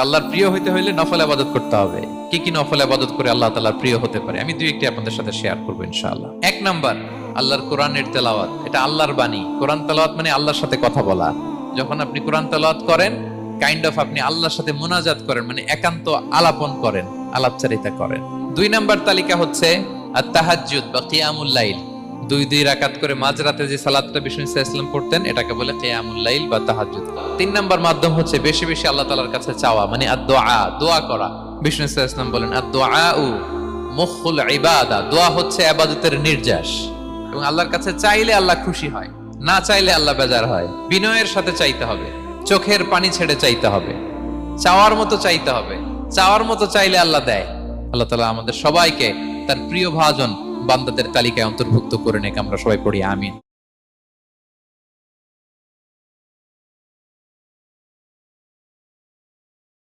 আল্লাহর প্রিয় হইতে হইলে নফল আবাদত করতে হবে। কি কি নফল আবাদত করে আল্লাহ তাআলার প্রিয় হতে পারে? আমি দুই একটি আপনাদের সাথে শেয়ার করব ইনশাআল্লাহ। এক নাম্বার, আল্লাহর কোরআনের তেলাওয়াত। এটা আল্লাহর বাণী। কোরআন তেলাওয়াত মানে আল্লাহর সাথে কথা বলা। যখন আপনি কোরআন তেলাওয়াত করেন কাইন্ড অফ আপনি আল্লাহর সাথে মোনাজাত করেন মানে একান্ত আলাপন করেন, আলাপচারিতা করেন। দুই নাম্বার তালিকা হচ্ছে আর তাহাজ্জুদ বা কিয়ামুল লাইল। দুই দুই রাকাত করে মাঝরাতে যে সালাতটা বিষ্ণু ইসলাম পড়তেন, এটাকে বলে কিয়ামুল লাইল বা তাহাজ্জুদ। তিন নাম্বার মাধ্যম হচ্ছে বেশি বেশি আল্লাহ তাআলার কাছে চাওয়া মানে আদ-দুআ দোয়া করা। আদ-দুআ মুখুল ইবাদা দোয়া হচ্ছে ইবাদতের নির্যাস। এবং আল্লাহর কাছে চাইলে আল্লাহ খুশি হয়, না চাইলে আল্লাহ বেজার হয়। বিনয়ের সাথে চাইতে হবে, চোখের পানি ছেড়ে চাইতে হবে, চাওয়ার মতো চাইতে হবে, চাওয়ার মতো চাইলে আল্লাহ দেয়। আল্লাহ তালা আমাদের সবাইকে তার প্রিয় ভাজন বান্দাদের তালিকায় অন্তর্ভুক্ত করে নেক আমরা সবাই পড়ি আমিন।